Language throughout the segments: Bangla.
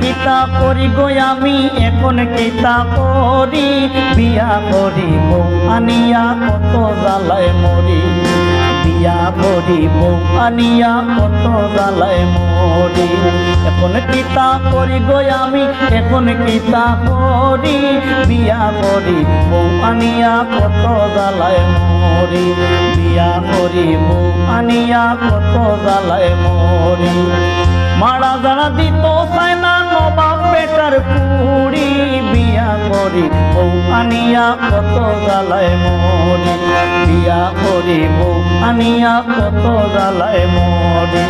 কিতা করি আমি? এখন কিতা করি? বিয়া করিব আনিয়া কত জ্বালায় মরি। বিয়া করিব আনিয়া কত জ্বালায় মরি এখন কিতা করি গো আমি, এখন কিতা করি বিয়া করিব আনিয়া কত জ্বালায় মরি বিয়া করিব আনিয়া কত জ্বালায় মরি মারা যারা দিত নবাব বেটার কুড়ি বিয়া করি, বউ আনিয়া কত জ্বালায় মরি। বিয়া করি, বউ আনিয়া কত জ্বালায় মরি।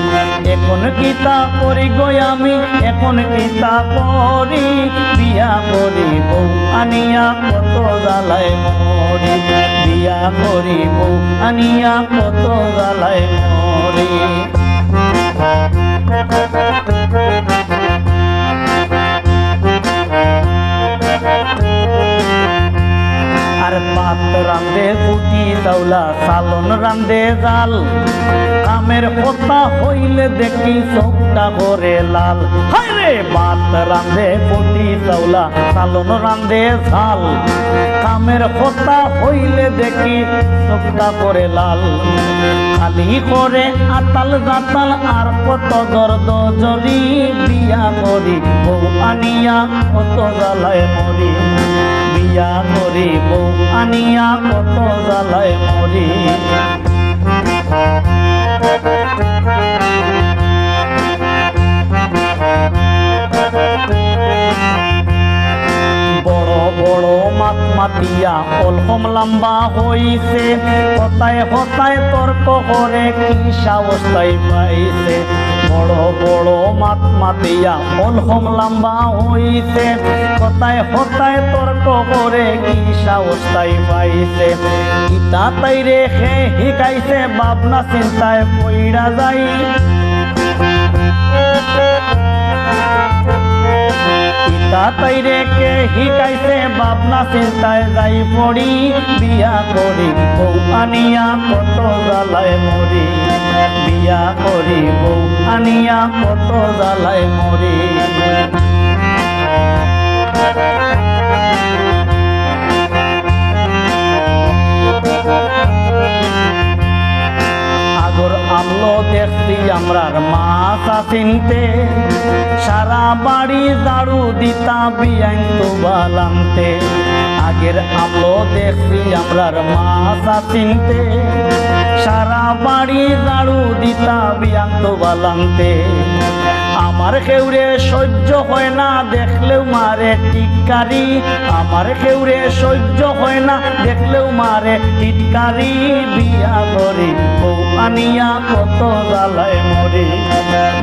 এখন কিতা করি গো আমি, এখন কিতা করি। বিয়া করি, বউ আনিয়া কত জ্বালায় মরি। বিয়া করি, বউ আনিয়া কত জ্বালায় মরি। চাউলা সালন রান্দে জাল। কামের কথা হইলে দেখি চোখটা করে লাল। হায় রে পাত রান্দে পুটি চাউলা সালন রান্দে ঝাল। কামের কথা হইলে দেখি চোখটা করে লাল। খালি করে আতাল জাতাল আর কত দর্দ জরি বিয়া করি, বউ আনিয়া কত জ্বালায় মরি। আনিয়া কত জ্বালায় মরি। বড় মাত মাতিয়া অলকম লম্বা হইছে। হতায় হতায় তর্ক করে কি সাবস্থায় পাইছে। বড় বড় মাত মাতিয়া অলকম লম্বা হইছে। হতায় হতায় তর্ক করে কি সাবস্থায় পাইছে। ইতা তাই রেখে শিকাইছে ভাবনা চিন্তায় পইরা যাই। তাইরে কে শিকাইছে ভাবনা চিন্তায় যাই পড়ি। বিয়া করি, বউ আনিয়া কত জ্বালায় মরি। বিয়া করি, বউ আনিয়া কত জ্বালায় মরি। আগর আমলো দেখছি আমরার মাছ সারা বাড়ি দাড়ু দিতা বিয়াইন বালামতে। আগের আমলো দেখছি আমরার মাছ চিনতে। সারা বাড়ি দাড়ু দিতা বিয়ান তো বালামতে আমার কেউরে সহ্য হয় না, দেখলেও মারে টিটকারি। আমার কেউরে সহ্য হয় না, দেখলেও মারে টিটকারি। বিয়া করি, বউ আনিয়া কত জ্বালায় মরি।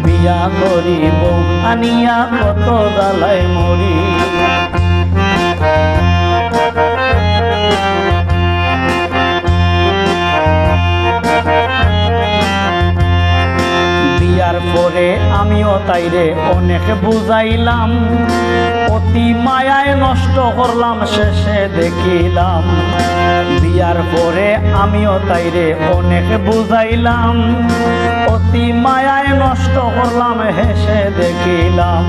বিয়া করি, বউ আনিয়া কত জ্বালায় মরি। বিয়ার পরে আমিও তাইরে অনেক বুঝাইলাম। অতি মায়ায় নষ্ট করলাম, শেষে দেখিলাম। বিয়ার পরে আমিও তাইরে অনেক বুঝাইলাম। অতি মায়ায় নষ্ট করলাম, হেসে দেখিলাম।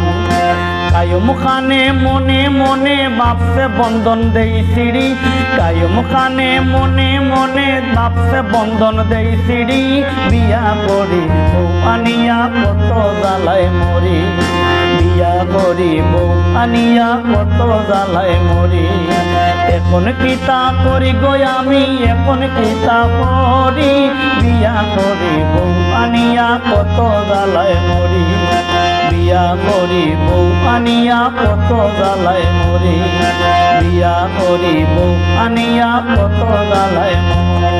কায়ুম খানে মনে মনে বাপসে বন্ধন দেই সিঁড়ি। কায়ুম খানে মনে বাপসে বন্ধন দেই সিঁড়ি, বিয়া করি বউ আনিয়া কত জ্বালায় মরি। বিয়া করি বউ আনিয়া কত জ্বালায় মরি। এখন কিতা করি গো আমি, এখন কিতা করি। বিয়া করি বউ আনিয়া কত জ্বালায় মরি। বিয়া করি বউ আনিয়া কত জ্বালায় মরি। বিয়া করিব আনিয়া কত মরি